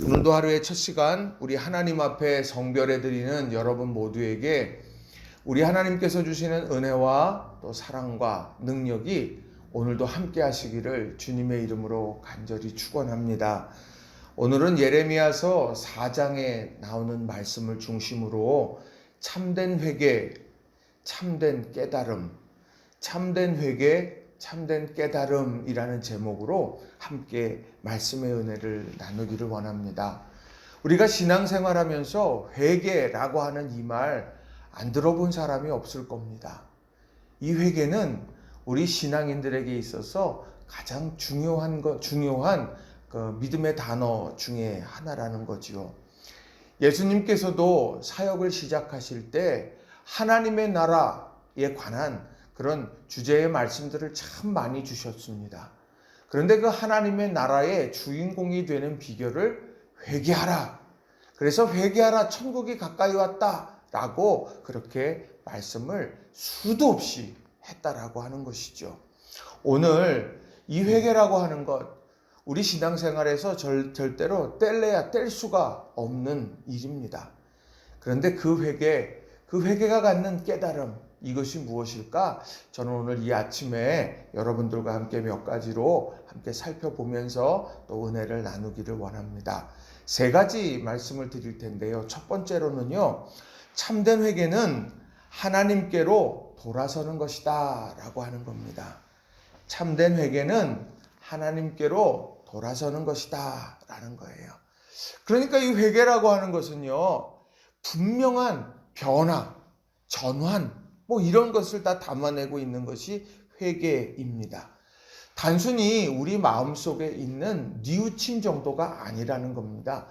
오늘도 하루의 첫 시간 우리 하나님 앞에 성별해 드리는 여러분 모두에게 우리 하나님께서 주시는 은혜와 또 사랑과 능력이 오늘도 함께 하시기를 주님의 이름으로 간절히 축원합니다. 오늘은 예레미야서 4장에 나오는 말씀을 중심으로 참된 회개, 참된 깨달음, 참된 회개, 참된 깨달음이라는 제목으로 함께 말씀의 은혜를 나누기를 원합니다. 우리가 신앙생활하면서 회개라고 하는 이 말 안 들어본 사람이 없을 겁니다. 이 회개는 우리 신앙인들에게 있어서 가장 중요한 것, 중요한 그 믿음의 단어 중에 하나라는 거지요. 예수님께서도 사역을 시작하실 때 하나님의 나라에 관한 그런 주제의 말씀들을 참 많이 주셨습니다. 그런데 그 하나님의 나라의 주인공이 되는 비결을 회개하라. 그래서 회개하라. 천국이 가까이 왔다. 라고 그렇게 말씀을 수도 없이 했다라고 하는 것이죠. 오늘 이 회개라고 하는 것, 우리 신앙생활에서 절, 절대로 뗄래야 뗄 수가 없는 일입니다. 그런데 그 회개, 그 회개가 갖는 깨달음, 이것이 무엇일까? 저는 오늘 이 아침에 여러분들과 함께 몇 가지로 함께 살펴보면서 또 은혜를 나누기를 원합니다. 세 가지 말씀을 드릴 텐데요. 첫 번째로는요, 참된 회개는 하나님께로 돌아서는 것이다 라고 하는 겁니다. 참된 회개는 하나님께로 돌아서는 것이다 라는 거예요. 그러니까 이 회개라고 하는 것은요, 분명한 변화, 전환, 뭐 이런 것을 다 담아내고 있는 것이 회개입니다. 단순히 우리 마음 속에 있는 뉘우침 정도가 아니라는 겁니다.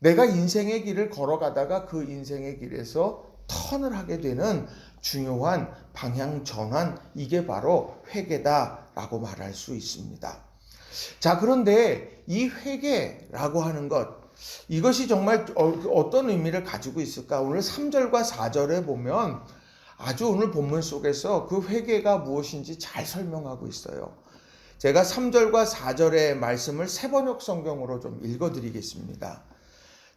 내가 인생의 길을 걸어가다가 그 인생의 길에서 턴을 하게 되는 중요한 방향 전환, 이게 바로 회개다라고 말할 수 있습니다. 자, 그런데 이 회개라고 하는 것, 이것이 정말 어떤 의미를 가지고 있을까? 오늘 3절과 4절에 보면 아주 오늘 본문 속에서 그 회개가 무엇인지 잘 설명하고 있어요. 제가 3절과 4절의 말씀을 세번역 성경으로 좀 읽어 드리겠습니다.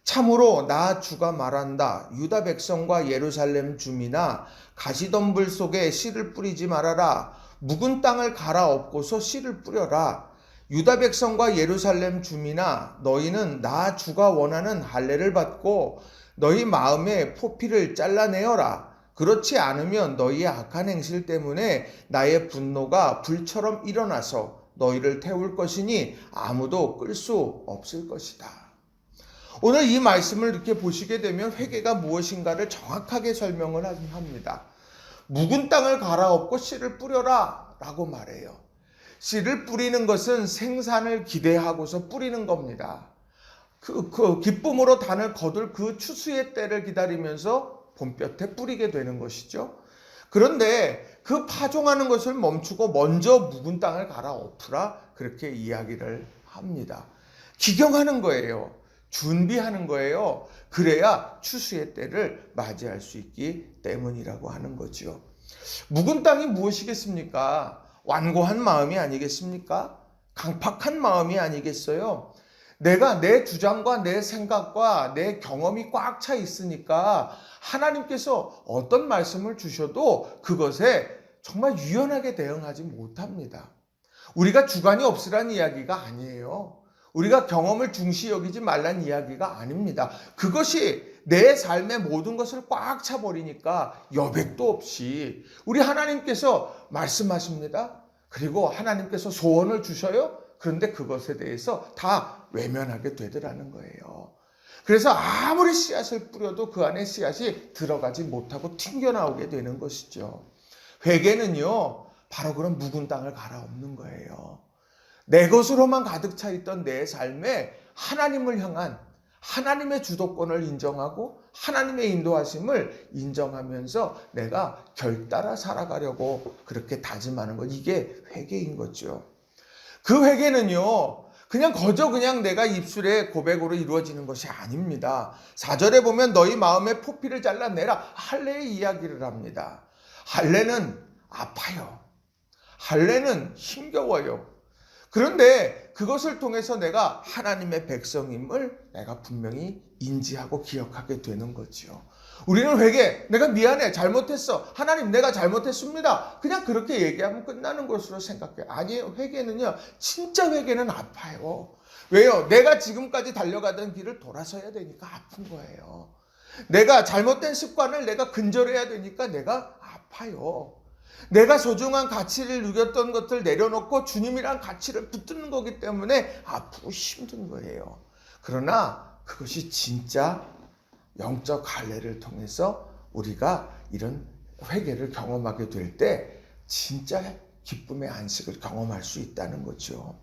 참으로 나 주가 말한다. 유다 백성과 예루살렘 주민아 가시덤불 속에 씨를 뿌리지 말아라. 묵은 땅을 갈아엎고서 씨를 뿌려라. 유다 백성과 예루살렘 주민아 너희는 나 주가 원하는 할례를 받고 너희 마음의 포피를 잘라내어라. 그렇지 않으면 너희의 악한 행실 때문에 나의 분노가 불처럼 일어나서 너희를 태울 것이니 아무도 끌 수 없을 것이다. 오늘 이 말씀을 이렇게 보시게 되면 회개가 무엇인가를 정확하게 설명을 합니다. 묵은 땅을 갈아엎고 씨를 뿌려라 라고 말해요. 씨를 뿌리는 것은 생산을 기대하고서 뿌리는 겁니다. 그, 그 기쁨으로 단을 거둘 그 추수의 때를 기다리면서 봄볕에 뿌리게 되는 것이죠. 그런데 그 파종하는 것을 멈추고 먼저 묵은 땅을 갈아엎으라 그렇게 이야기를 합니다. 기경하는 거예요. 준비하는 거예요. 그래야 추수의 때를 맞이할 수 있기 때문이라고 하는 거죠. 묵은 땅이 무엇이겠습니까? 완고한 마음이 아니겠습니까? 강팍한 마음이 아니겠어요? 내가 내 주장과 내 생각과 내 경험이 꽉 차 있으니까 하나님께서 어떤 말씀을 주셔도 그것에 정말 유연하게 대응하지 못합니다. 우리가 주관이 없으란 이야기가 아니에요. 우리가 경험을 중시 여기지 말란 이야기가 아닙니다. 그것이 내 삶의 모든 것을 꽉 차버리니까 여백도 없이 우리 하나님께서 말씀하십니다. 그리고 하나님께서 소원을 주셔요. 그런데 그것에 대해서 다 외면하게 되더라는 거예요. 그래서 아무리 씨앗을 뿌려도 그 안에 씨앗이 들어가지 못하고 튕겨나오게 되는 것이죠. 회개는요, 바로 그런 묵은 땅을 갈아엎는 거예요. 내 것으로만 가득 차 있던 내 삶에 하나님을 향한 하나님의 주도권을 인정하고 하나님의 인도하심을 인정하면서 내가 결따라 살아가려고 그렇게 다짐하는 것. 이게 회개인 거죠. 그 회개는요, 그냥 거저 그냥 내가 입술의 고백으로 이루어지는 것이 아닙니다. 4절에 보면 너희 마음의 포피를 잘라내라. 할례의 이야기를 합니다. 할례는 아파요. 할례는 힘겨워요. 그런데 그것을 통해서 내가 하나님의 백성임을 내가 분명히 인지하고 기억하게 되는 거지요. 우리는 회개, 내가 미안해, 잘못했어. 하나님, 내가 잘못했습니다. 그냥 그렇게 얘기하면 끝나는 것으로 생각해요. 아니에요. 회개는요, 진짜 회개는 아파요. 왜요? 내가 지금까지 달려가던 길을 돌아서야 되니까 아픈 거예요. 내가 잘못된 습관을 내가 근절해야 되니까 내가 아파요. 내가 소중한 가치를 누렸던 것들 내려놓고 주님이란 가치를 붙드는 거기 때문에 아프고 힘든 거예요. 그러나 그것이 진짜 영적 갈래를 통해서 우리가 이런 회개를 경험하게 될 때 진짜 기쁨의 안식을 경험할 수 있다는 거죠.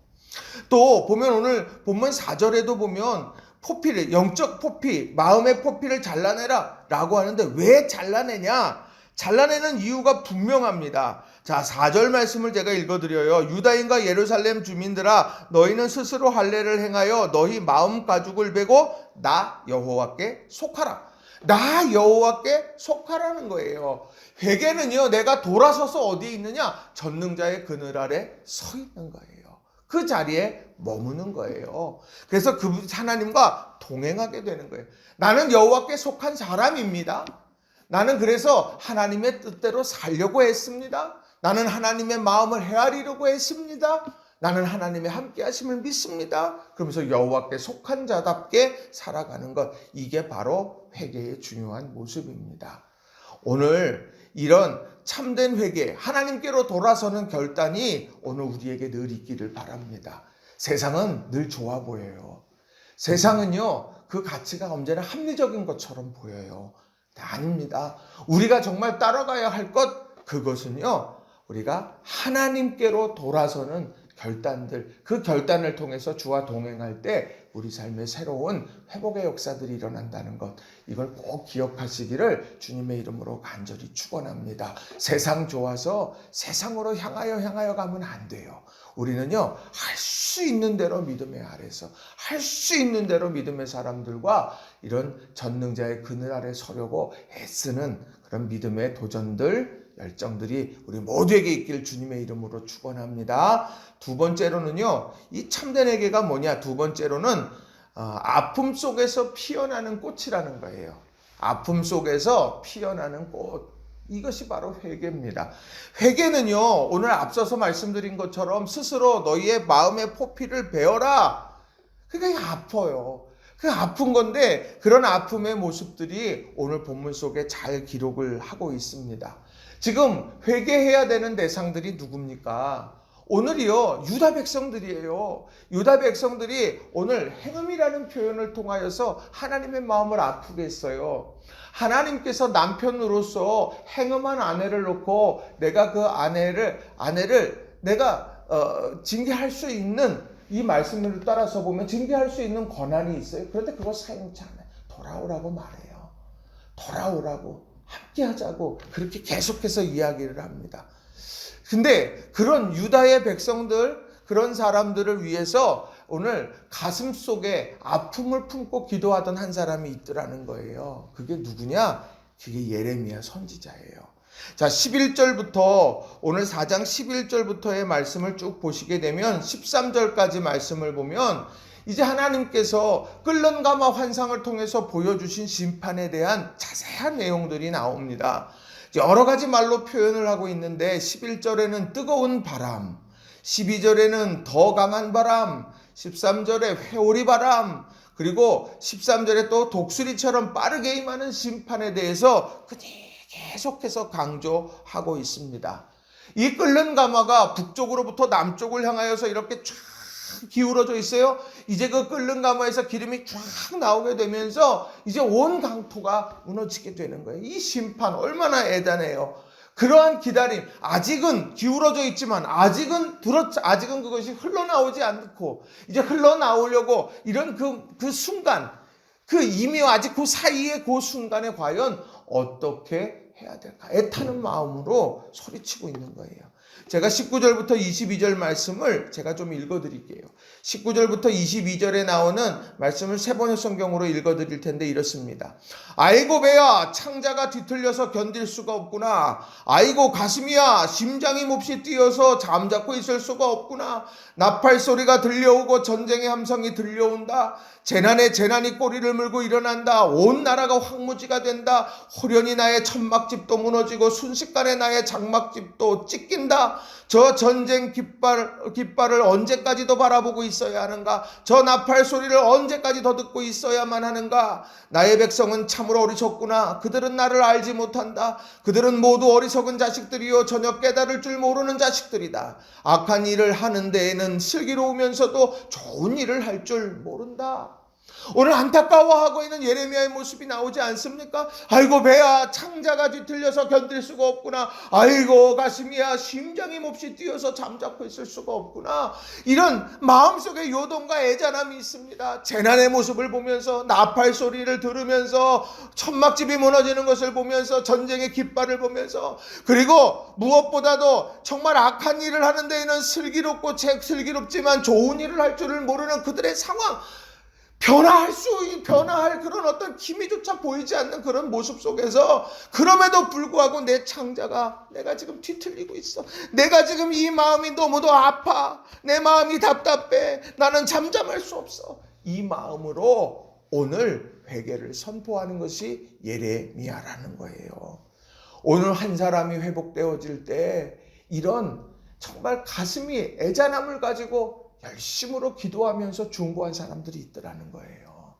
또 보면 오늘 본문 4절에도 보면 포피를 영적 포피, 마음의 포피를 잘라내라 라고 하는데 왜 잘라내냐? 잘라내는 이유가 분명합니다. 자, 4절 말씀을 제가 읽어드려요. 유다인과 예루살렘 주민들아, 너희는 스스로 할례를 행하여 너희 마음 가죽을 베고 나 여호와께 속하라. 나 여호와께 속하라는 거예요. 회개는요, 내가 돌아서서 어디에 있느냐? 전능자의 그늘 아래 서 있는 거예요. 그 자리에 머무는 거예요. 그래서 그 하나님과 동행하게 되는 거예요. 나는 여호와께 속한 사람입니다. 나는 그래서 하나님의 뜻대로 살려고 했습니다. 나는 하나님의 마음을 헤아리려고 했습니다. 나는 하나님의 함께 하심을 믿습니다. 그러면서 여호와께 속한 자답게 살아가는 것 이게 바로 회개의 중요한 모습입니다. 오늘 이런 참된 회개, 하나님께로 돌아서는 결단이 오늘 우리에게 늘 있기를 바랍니다. 세상은 늘 좋아 보여요. 세상은요, 그 가치가 언제나 합리적인 것처럼 보여요. 아닙니다. 우리가 정말 따라가야 할 것, 그것은요, 우리가 하나님께로 돌아서는 결단들, 그 결단을 통해서 주와 동행할 때 우리 삶에 새로운 회복의 역사들이 일어난다는 것, 이걸 꼭 기억하시기를 주님의 이름으로 간절히 축원합니다. 세상 좋아서 세상으로 향하여 향하여 가면 안 돼요. 우리는요, 할 수 있는 대로 믿음의 아래서, 할 수 있는 대로 믿음의 사람들과 이런 전능자의 그늘 아래 서려고 애쓰는 그런 믿음의 도전들, 열정들이 우리 모두에게 있길 주님의 이름으로 축원합니다. 두 번째로는요, 이 참된 회개가 뭐냐? 두 번째로는 어, 아픔 속에서 피어나는 꽃이라는 거예요. 아픔 속에서 피어나는 꽃. 이것이 바로 회개입니다. 회개는요, 오늘 앞서서 말씀드린 것처럼 스스로 너희의 마음의 포피를 베어라. 그게 아파요. 그 아픈 건데 그런 아픔의 모습들이 오늘 본문 속에 잘 기록을 하고 있습니다. 지금 회개해야 되는 대상들이 누굽니까? 오늘이요 유다 백성들이에요. 유다 백성들이 오늘 행음이라는 표현을 통하여서 하나님의 마음을 아프게 했어요. 하나님께서 남편으로서 행음한 아내를 놓고 내가 그 아내를 아내를 내가 어, 징계할 수 있는 이 말씀을 따라서 보면 징계할 수 있는 권한이 있어요. 그런데 그거 사용치 않아요. 돌아오라고 말해요. 돌아오라고 함께 하자고 그렇게 계속해서 이야기를 합니다. 근데 그런 유다의 백성들 그런 사람들을 위해서 오늘 가슴 속에 아픔을 품고 기도하던 한 사람이 있더라는 거예요. 그게 누구냐? 그게 예레미야 선지자예요. 자, 11절부터 오늘 4장 11절부터의 말씀을 쭉 보시게 되면 13절까지 말씀을 보면 이제 하나님께서 끓는 가마 환상을 통해서 보여주신 심판에 대한 자세한 내용들이 나옵니다. 여러 가지 말로 표현을 하고 있는데 11절에는 뜨거운 바람, 12절에는 더 강한 바람, 13절에 회오리 바람, 그리고 13절에 또 독수리처럼 빠르게 임하는 심판에 대해서 계속해서 강조하고 있습니다. 이 끓는 가마가 북쪽으로부터 남쪽을 향하여서 이렇게 쫙 기울어져 있어요. 이제 그 끓는 가마에서 기름이 쫙 나오게 되면서 이제 온 강토가 무너지게 되는 거예요. 이 심판 얼마나 애단해요. 그러한 기다림 아직은 기울어져 있지만 아직은 들었 아직은 그것이 흘러나오지 않고 이제 흘러나오려고 이런 그, 그 순간 그 이미 아직 그 사이의 그 순간에 과연 어떻게 해야 될까 애타는 마음으로 소리치고 있는 거예요. 제가 19절부터 22절 말씀을 제가 좀 읽어 드릴게요. 19절부터 22절에 나오는 말씀을 세번역 성경으로 읽어 드릴 텐데 이렇습니다. 아이고 배야 창자가 뒤틀려서 견딜 수가 없구나. 아이고 가슴이야 심장이 몹시 뛰어서 잠자코 있을 수가 없구나. 나팔 소리가 들려오고 전쟁의 함성이 들려온다. 재난에 재난이 꼬리를 물고 일어난다. 온 나라가 황무지가 된다. 호련히 나의 천막집도 무너지고 순식간에 나의 장막집도 찢긴다. 저 전쟁 깃발, 깃발을 언제까지 더 바라보고 있어야 하는가? 저 나팔 소리를 언제까지 더 듣고 있어야만 하는가? 나의 백성은 참으로 어리석구나. 그들은 나를 알지 못한다. 그들은 모두 어리석은 자식들이요. 전혀 깨달을 줄 모르는 자식들이다. 악한 일을 하는 데에는 슬기로우면서도 좋은 일을 할 줄 모른다. 오늘 안타까워하고 있는 예레미야의 모습이 나오지 않습니까? 아이고 배야 창자가 뒤틀려서 견딜 수가 없구나. 아이고 가슴이야 심장이 몹시 뛰어서 잠자코 있을 수가 없구나. 이런 마음속에 요동과 애잔함이 있습니다. 재난의 모습을 보면서 나팔 소리를 들으면서 천막집이 무너지는 것을 보면서 전쟁의 깃발을 보면서 그리고 무엇보다도 정말 악한 일을 하는 데에는 슬기롭고 책 슬기롭지만 좋은 일을 할 줄을 모르는 그들의 상황 변화할 수, 변화할 그런 어떤 기미조차 보이지 않는 그런 모습 속에서 그럼에도 불구하고 내 창자가 내가 지금 뒤틀리고 있어. 내가 지금 이 마음이 너무도 아파. 내 마음이 답답해. 나는 잠잠할 수 없어. 이 마음으로 오늘 회개를 선포하는 것이 예레미야라는 거예요. 오늘 한 사람이 회복되어질 때 이런 정말 가슴이 애잔함을 가지고 열심으로 기도하면서 중보한 사람들이 있더라는 거예요.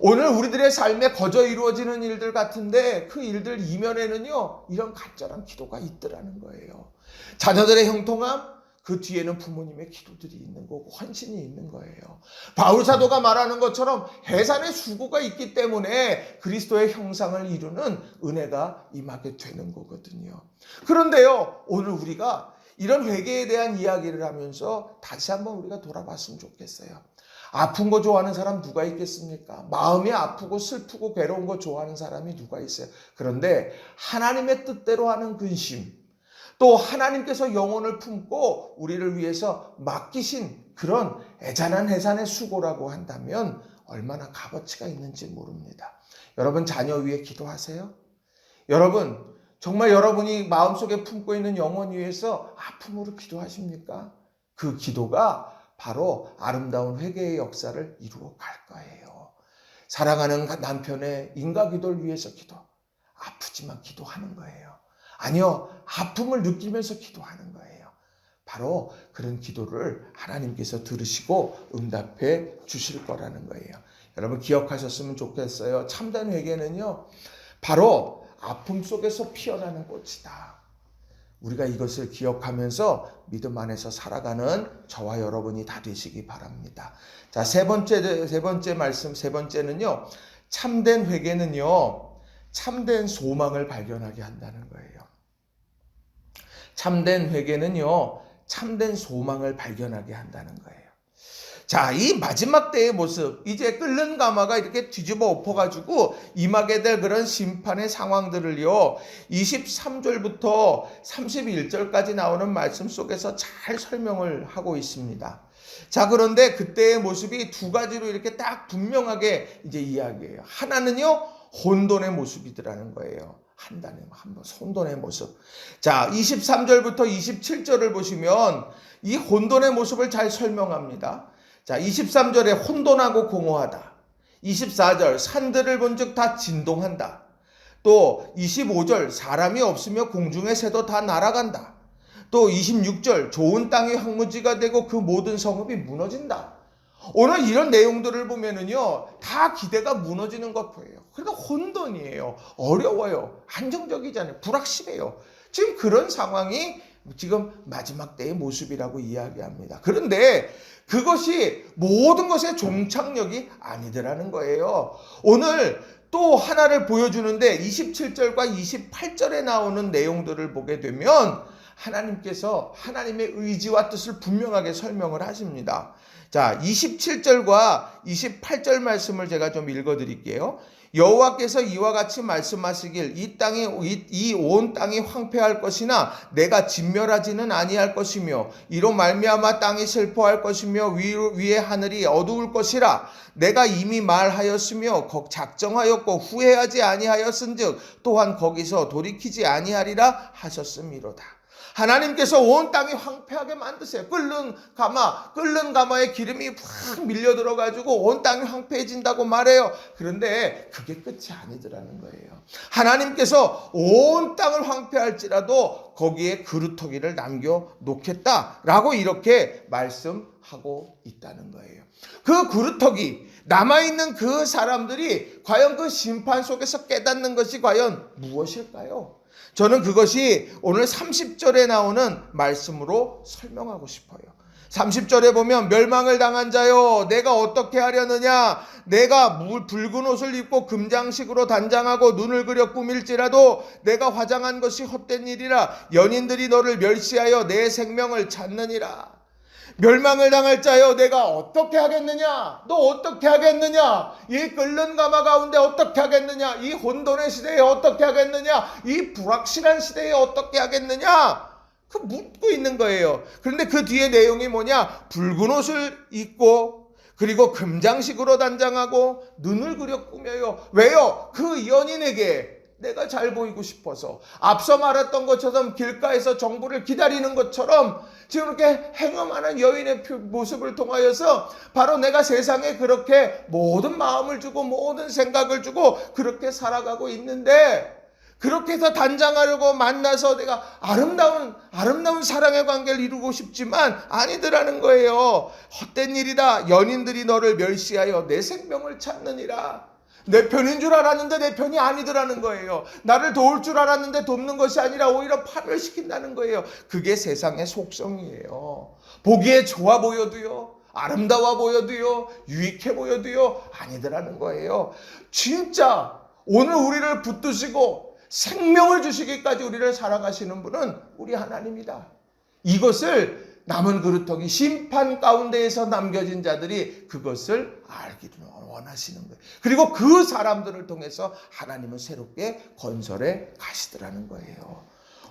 오늘 우리들의 삶에 거저 이루어지는 일들 같은데 그 일들 이면에는요, 이런 간절한 기도가 있더라는 거예요. 자녀들의 형통함, 그 뒤에는 부모님의 기도들이 있는 거고 헌신이 있는 거예요. 바울 사도가 말하는 것처럼 해산의 수고가 있기 때문에 그리스도의 형상을 이루는 은혜가 임하게 되는 거거든요. 그런데요, 오늘 우리가 이런 회개에 대한 이야기를 하면서 다시 한번 우리가 돌아봤으면 좋겠어요. 아픈 거 좋아하는 사람 누가 있겠습니까? 마음이 아프고 슬프고 괴로운 거 좋아하는 사람이 누가 있어요? 그런데 하나님의 뜻대로 하는 근심, 또 하나님께서 영혼을 품고 우리를 위해서 맡기신 그런 애잔한 해산의 수고라고 한다면 얼마나 값어치가 있는지 모릅니다. 여러분 자녀 위해 기도하세요? 여러분 정말 여러분이 마음속에 품고 있는 영혼 위해서 아픔으로 기도하십니까? 그 기도가 바로 아름다운 회개의 역사를 이루어 갈 거예요. 사랑하는 남편의 인가 기도를 위해서 기도. 아프지만 기도하는 거예요. 아니요, 아픔을 느끼면서 기도하는 거예요. 바로 그런 기도를 하나님께서 들으시고 응답해 주실 거라는 거예요. 여러분 기억하셨으면 좋겠어요. 참된 회개는요, 바로 아픔 속에서 피어나는 꽃이다. 우리가 이것을 기억하면서 믿음 안에서 살아가는 저와 여러분이 다 되시기 바랍니다. 자, 세 번째, 세 번째 말씀, 세 번째는요, 참된 회개는요, 참된 소망을 발견하게 한다는 거예요. 참된 회개는요, 참된 소망을 발견하게 한다는 거예요. 자, 이 마지막 때의 모습, 이제 끓는 가마가 이렇게 뒤집어 엎어가지고 임하게 될 그런 심판의 상황들을요, 23절부터 31절까지 나오는 말씀 속에서 잘 설명을 하고 있습니다. 자, 그런데 그때의 모습이 두 가지로 이렇게 딱 분명하게 이제 이야기해요. 하나는요, 혼돈의 모습이더라는 거예요. 한단에 한번 혼돈의 모습. 자, 23절부터 27절을 보시면 이 혼돈의 모습을 잘 설명합니다. 자, 23절에 혼돈하고 공허하다. 24절 산들을 본즉 다 진동한다. 또 25절 사람이 없으며 공중의 새도 다 날아간다. 또 26절 좋은 땅이 황무지가 되고 그 모든 성읍이 무너진다. 오늘 이런 내용들을 보면은요, 다 기대가 무너지는 것 보여요. 그러니까 혼돈이에요. 어려워요. 안정적이잖아요. 불확실해요. 지금 그런 상황이 지금 마지막 때의 모습이라고 이야기합니다. 그런데 그것이 모든 것의 종착역이 아니더라는 거예요. 오늘 또 하나를 보여주는데 27절과 28절에 나오는 내용들을 보게 되면 하나님께서 하나님의 의지와 뜻을 분명하게 설명을 하십니다. 자, 27절과 28절 말씀을 제가 좀 읽어 드릴게요. 여호와께서 이와 같이 말씀하시길 이 땅이 이 온 땅이 황폐할 것이나 내가 진멸하지는 아니할 것이며 이로 말미암아 땅이 슬퍼할 것이며 위, 위에 하늘이 어두울 것이라 내가 이미 말하였으며 거- 작정하였고 후회하지 아니하였은즉 또한 거기서 돌이키지 아니하리라 하셨음이로다. 하나님께서 온 땅이 황폐하게 만드세요. 끓는 가마, 끓는 가마에 기름이 확 밀려 들어가지고 온 땅이 황폐해진다고 말해요. 그런데 그게 끝이 아니더라는 거예요. 하나님께서 온 땅을 황폐할지라도 거기에 그루터기를 남겨 놓겠다라고 이렇게 말씀하고 있다는 거예요. 그 그루터기 남아있는 그 사람들이 과연 그 심판 속에서 깨닫는 것이 과연 무엇일까요? 저는 그것이 오늘 30절에 나오는 말씀으로 설명하고 싶어요. 30절에 보면 멸망을 당한 자요 내가 어떻게 하려느냐 내가 물 붉은 옷을 입고 금장식으로 단장하고 눈을 그려 꾸밀지라도 내가 화장한 것이 헛된 일이라 연인들이 너를 멸시하여 내 생명을 찾느니라 멸망을 당할 자여 내가 어떻게 하겠느냐? 너 어떻게 하겠느냐? 이 끓는 가마 가운데 어떻게 하겠느냐? 이 혼돈의 시대에 어떻게 하겠느냐? 이 불확실한 시대에 어떻게 하겠느냐? 그 묻고 있는 거예요. 그런데 그 뒤에 내용이 뭐냐? 붉은 옷을 입고 그리고 금장식으로 단장하고 눈을 그려 꾸며요. 왜요? 그 연인에게 내가 잘 보이고 싶어서 앞서 말했던 것처럼 길가에서 정부를 기다리는 것처럼 지금 이렇게 행음하는 여인의 표- 모습을 통하여서 바로 내가 세상에 그렇게 모든 마음을 주고 모든 생각을 주고 그렇게 살아가고 있는데 그렇게 해서 단장하려고 만나서 내가 아름다운 아름다운 사랑의 관계를 이루고 싶지만 아니더라는 거예요. 헛된 일이다. 연인들이 너를 멸시하여 내 생명을 찾느니라. 내 편인 줄 알았는데 내 편이 아니더라는 거예요. 나를 도울 줄 알았는데 돕는 것이 아니라 오히려 파멸시킨다는 거예요. 그게 세상의 속성이에요. 보기에 좋아 보여도요. 아름다워 보여도요. 유익해 보여도요. 아니더라는 거예요. 진짜 오늘 우리를 붙드시고 생명을 주시기까지 우리를 사랑하시는 분은 우리 하나님이다. 이것을 남은 그루터기 심판 가운데에서 남겨진 자들이 그것을 알기를 원하시는 거예요. 그리고 그 사람들을 통해서 하나님은 새롭게 건설해 가시더라는 거예요.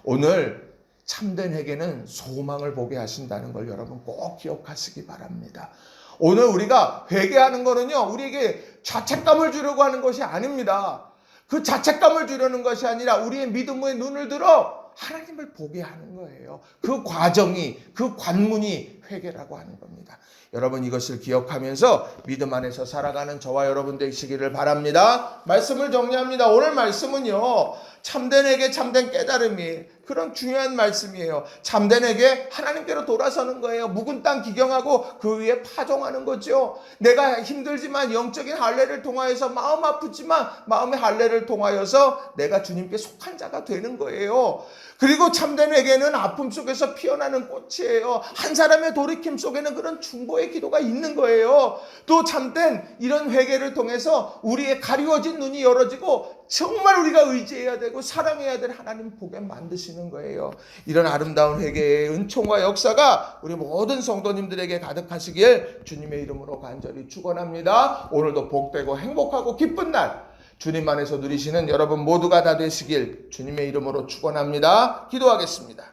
오늘 참된 회개는 소망을 보게 하신다는 걸 여러분 꼭 기억하시기 바랍니다. 오늘 우리가 회개하는 거는요, 우리에게 자책감을 주려고 하는 것이 아닙니다. 그 자책감을 주려는 것이 아니라 우리의 믿음의 눈을 들어 하나님을 보게 하는 거예요. 그 과정이, 그 관문이 회개라고 하는 겁니다. 여러분 이것을 기억하면서 믿음 안에서 살아가는 저와 여러분 되시기를 바랍니다. 말씀을 정리합니다. 오늘 말씀은요, 참된에게 참된 깨달음이 그런 중요한 말씀이에요. 참된에게 하나님께로 돌아서는 거예요. 묵은 땅 기경하고 그 위에 파종하는 거죠. 내가 힘들지만 영적인 할례를 통하여서 마음 아프지만 마음의 할례를 통하여서 내가 주님께 속한 자가 되는 거예요. 그리고 참된에게는 아픔 속에서 피어나는 꽃이에요. 한 사람의 돌이킴 속에는 그런 중보의 기도가 있는 거예요. 또 참된 이런 회개를 통해서 우리의 가리워진 눈이 열어지고 정말 우리가 의지해야 되고 사랑해야 될 하나님 보게 만드시는 거예요. 이런 아름다운 회개의 은총과 역사가 우리 모든 성도님들에게 가득하시길 주님의 이름으로 간절히 축원합니다. 오늘도 복되고 행복하고 기쁜 날 주님 안에서 누리시는 여러분 모두가 다 되시길 주님의 이름으로 축원합니다. 기도하겠습니다.